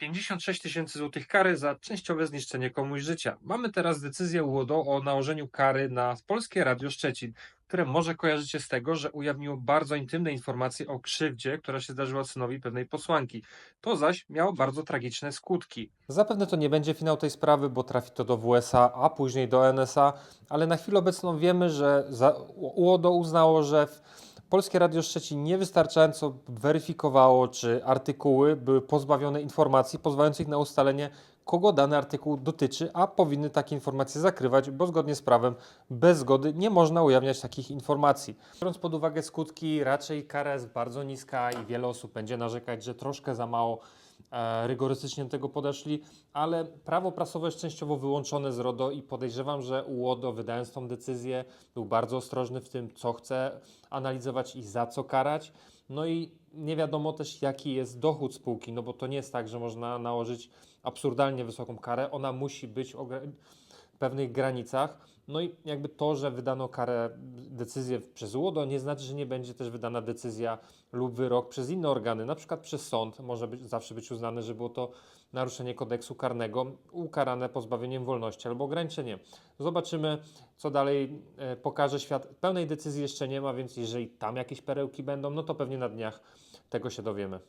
56 tysięcy złotych kary za częściowe zniszczenie komuś życia. Mamy teraz decyzję UODO o nałożeniu kary na Polskie Radio Szczecin, które może kojarzyć się z tego, że ujawniło bardzo intymne informacje o krzywdzie, która się zdarzyła synowi pewnej posłanki. To zaś miało bardzo tragiczne skutki. Zapewne to nie będzie finał tej sprawy, bo trafi to do WSA, a później do NSA, ale na chwilę obecną wiemy, że UODO uznało, że w Polskie Radio Szczecin niewystarczająco weryfikowało, czy artykuły były pozbawione informacji pozwalających na ustalenie, kogo dany artykuł dotyczy, a powinny takie informacje zakrywać, bo zgodnie z prawem bez zgody nie można ujawniać takich informacji. Biorąc pod uwagę skutki, raczej kara jest bardzo niska i wiele osób będzie narzekać, że troszkę za mało rygorystycznie do tego podeszli, ale prawo prasowe jest częściowo wyłączone z RODO i podejrzewam, że UODO wydając tą decyzję był bardzo ostrożny w tym, co chce analizować i za co karać. No i nie wiadomo też, jaki jest dochód spółki, no bo to nie jest tak, że można nałożyć absurdalnie wysoką karę. Ona musi być w ogra- pewnych granicach. No i jakby to, że wydano karę, decyzję przez UODO, nie znaczy, że nie będzie też wydana decyzja lub wyrok przez inne organy, na przykład przez sąd. Może być, zawsze być uznane, że było to naruszenie kodeksu karnego, ukarane pozbawieniem wolności albo ograniczeniem. Zobaczymy, co dalej e, pokaże świat. Pełnej decyzji jeszcze nie ma, więc jeżeli tam jakieś perełki będą, no to pewnie na dniach tego się dowiemy.